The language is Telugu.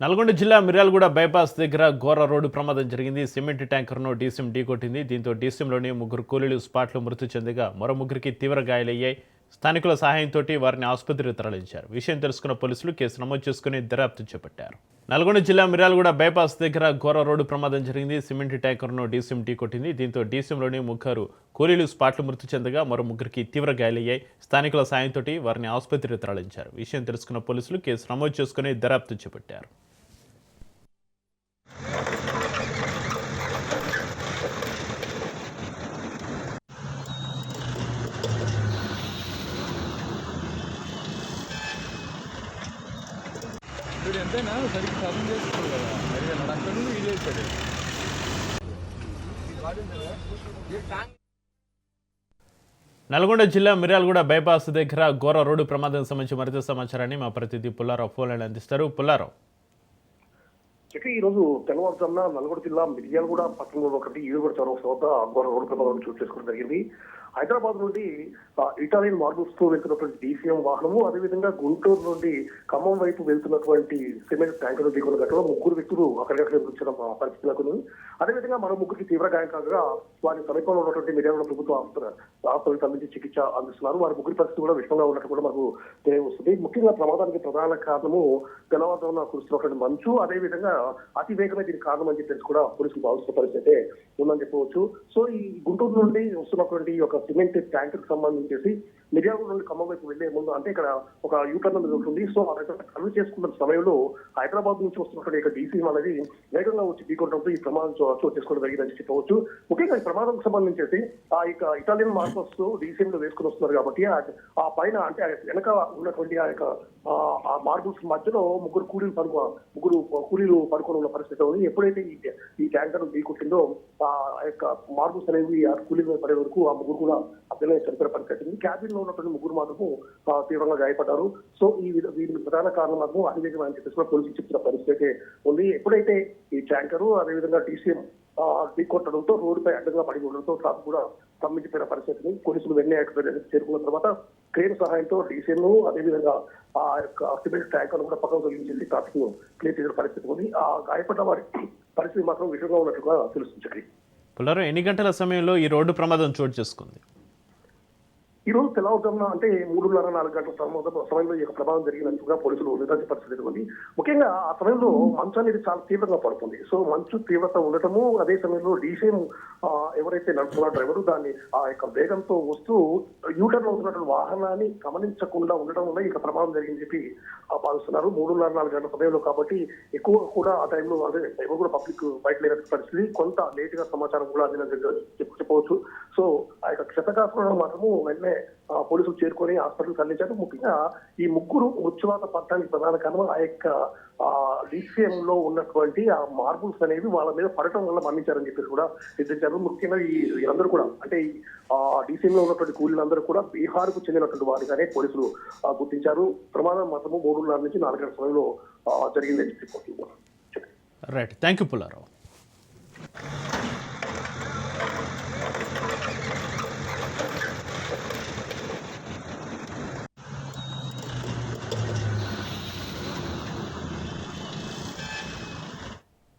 నల్గొండ జిల్లా మిర్యాలగూడ బైపాస్ దగ్గర ఘోర రోడ్డు ప్రమాదం జరిగింది. సిమెంట్ ట్యాంకర్ను డీసీఎం ఢీకొట్టింది. దీంతో డీసీఎంలోని ముగ్గురు కూలీలు స్పాట్లో మృతి చెందగా మరో ముగ్గురికి తీవ్ర గాయాలయ్యాయి. స్థానికుల సహాయంతో వారిని ఆసుపత్రికి తరలించారు. విషయం తెలుసుకున్న పోలీసులు కేసు నమోదు చేసుకుని దర్యాప్తు చేపట్టారు. నల్గొండ జిల్లా మిర్యాలగూడ బైపాస్ దగ్గర ఘోర రోడ్డు ప్రమాదం జరిగింది. సిమెంట్ ట్యాంకర్ను డీసీఎం ఢీకొట్టింది. దీంతో డీసీఎంలోని ముగ్గురు కూలీలు స్పాట్లు మృతి చెందగా మరో ముగ్గురికి తీవ్ర గాయాలయ్యాయి. స్థానికుల సాయంతో వారిని ఆసుపత్రికి తరలించారు. విషయం తెలుసుకున్న పోలీసులు కేసు నమోదు చేసుకుని దర్యాప్తు చేపట్టారు. వీడు ఎంతైనా సరిగ్గా సగం చేసుకోవాలి కదా. మరి అక్కడ నుండి వీడియో ఇచ్చాడు. నల్గొండ జిల్లా మిర్యాలగూడ బైపాస్ దగ్గర ఘోర రోడ్డు ప్రమాదం సంబంధించి మరింత సమాచారాన్ని మా ప్రతినిధి పుల్లారావు ఫోన్ అందిస్తారు. పుల్లారావు. చెట్టు ఈ రోజు తెల్లవారుజామున నల్గొండ జిల్లా మిర్యాలగూడ పట్టణంలో ఒకటి ఏడుగుడ చౌరస్ వద్ద ఘోర రోడ్డు ప్రమాదం చోటు చేసుకోవడం జరిగింది. హైదరాబాద్ నుండి ఇటాలియన్ మార్బుల్స్తో వెళ్తున్నటువంటి డీసీఎం వాహనము అదేవిధంగా గుంటూరు నుండి ఖమ్మం వైపు వెళ్తున్నటువంటి సిమెంట్ ట్యాంకర్ దిగున్న ఘటనలో ముగ్గురు వ్యక్తులు అక్కడికక్కడ వచ్చిన పరిస్థితి నెలకొంది అదేవిధంగా మరో ముగ్గురికి తీవ్ర గాయం కాగా వారి సమీపంలో ఉన్నటువంటి మిర్యాలగూడ ప్రభుత్వ ఆసుపత్రి ఆసుపత్రికి తరలించి చికిత్స అందిస్తున్నారు. వారి ముగ్గురి పరిస్థితి కూడా విషమంగా ఉన్నట్టు కూడా మనకు తెలియవస్తుంది. ముఖ్యంగా ప్రమాదానికి ప్రధాన కారణము తెల్లవారుజామున కురుస్తున్నటువంటి మంచు అదేవిధంగా అతి వేగమే దీనికి కారణం అని చెప్పేసి కూడా పోలీసులు భావిస్తున్న పరిస్థితి అయితే ఉందని చెప్పవచ్చు. సో ఈ గుంటూరు నుండి వస్తున్నటువంటి ఒక సిమెంట్ ట్యాంకర్కి సంబంధించేసి మిర్యాలగూడ నుండి ఖమ్మం వైపు వెళ్ళే ముందు అంటే ఇక్కడ ఒక యూటర్న్ అనేది ఉంటుంది. సో ఆ కన్ను చేసుకున్న సమయంలో హైదరాబాద్ నుంచి వస్తున్నటువంటి యొక్క డీసీ అనేది వేగంగా వచ్చి ఢీకొనడంతో ఈ ప్రమాదం చోటు చేసుకోవడం జరిగిందని చెప్పవచ్చు. ముఖ్యంగా ఈ ప్రమాదం సంబంధించేసి ఆ యొక్క ఇటాలియన్ మార్కర్స్ డీసీఎం లో వేసుకుని వస్తున్నారు కాబట్టి ఆ- పైన అంటే వెనక ఉన్నటువంటి ఆ యొక్క ఆ, మార్బుల్స్ మధ్యలో ముగ్గురు కూలీలు పడుకో ముగ్గురు కూలీలు పడుకొని ఉన్న పరిస్థితి ఉంది. ఎప్పుడైతే ఈ ఈ ట్యాంకర్ ఢీకొట్టిందో ఆ యొక్క మార్బుల్స్ అనేవి ఆ పడే వరకు ఆ ముగ్గురు కూడా అతనే చనిపోయిన పరిస్థితి ఉంది. క్యాబిన్లో ఉన్నటువంటి ముగ్గురు మాత్రము తీవ్రంగా గాయపడ్డారు. సో ఈ వీటి ప్రధాన కారణం మాత్రం అధివేగం అని చెప్పేసి పోలీసులు చెప్తున్న పరిస్థితి అయితే ఉంది. ఎప్పుడైతే ఈ ట్యాంకరు అదేవిధంగా డీసీఎం ఢీకొట్టడంతో రోడ్డుపై అడ్డంగా పడి ఉండడంతో ట్రాఫిక్ కూడా స్తంభించిపోయిన పరిస్థితిని పోలీసులు వెన్నే చేరుకున్న తర్వాత క్రేన్ సహాయంతో డీసీఎం అదేవిధంగా ఆ యొక్క సిమెంట్ ట్యాంకర్ కూడా పక్కన తొలగించింది ట్రాఫిక్ను క్లియర్ చేసిన పరిస్థితి ఉంది. ఆ గాయపడ్డ వారి పరిస్థితి మాత్రం విషయంగా ఉన్నట్టుగా తెలుస్తుంది. చక్రి ఎన్ని గంటల సమయంలో ఈ రోడ్డు ప్రమాదం చోటు చేసుకుంది? ఈ రోజు తెల్లవారుజామున అంటే మూడున్నర నాలుగు గంటల సమయంలో సమయంలో ఈ ప్రభావం జరిగినట్టుగా పోలీసులు నిర్ధారించే పరిస్థితి ఉంది ముఖ్యంగా ఆ సమయంలో మంచు అనేది చాలా తీవ్రంగా పడుతుంది. సో మంచు తీవ్రత ఉండటము అదే సమయంలో డీసీఎం ఎవరైతే నడుపుతున్న డ్రైవరు దాన్ని ఆ యొక్క వేగంతో వస్తూ యూటర్న్ అవుతున్నటువంటి వాహనాన్ని గమనించకుండా ఉండటం వల్ల ఈ ప్రభావం జరిగింది చెప్పి ఆ, భావిస్తున్నారు. మూడున్నర నాలుగు గంటల సమయంలో కాబట్టి ఎక్కువ కూడా ఆ టైంలో అదే ఎవరు కూడా పబ్లిక్ బయట లేనటువంటి పరిస్థితి. కొంత లేట్గా సమాచారం కూడా అందిన చెప్పవచ్చు. సో ఆ యొక్క క్షతగాత్రులను మాత్రము వెంటనే పోలీసులు చేరుకొని హాస్పిటల్ అందించారు. ముఖ్యంగా ఈ ముగ్గురు మృత్యువాత పడటానికి ప్రధాన కారణం ఆ యొక్క డీసీఎం లో ఉన్నటువంటి ఆ మార్బుల్స్ అనేవి వాళ్ళ మీద పడటం వల్ల మరణించారని చెప్పేసి కూడా నిర్ధారించారు ముఖ్యంగా ఈ వీళ్ళందరూ కూడా అంటే ఈ డిసిఎం లో ఉన్నటువంటి కూలీలందరూ కూడా బీహార్కు చెందినటువంటి వారిగానే పోలీసులు గుర్తించారు. ప్రమాదం మాత్రము మూడున్నర నుంచి నాలుగు సమయంలో జరిగిందని చెప్పి రైట్ థ్యాంక్ యూ పుల్లారావు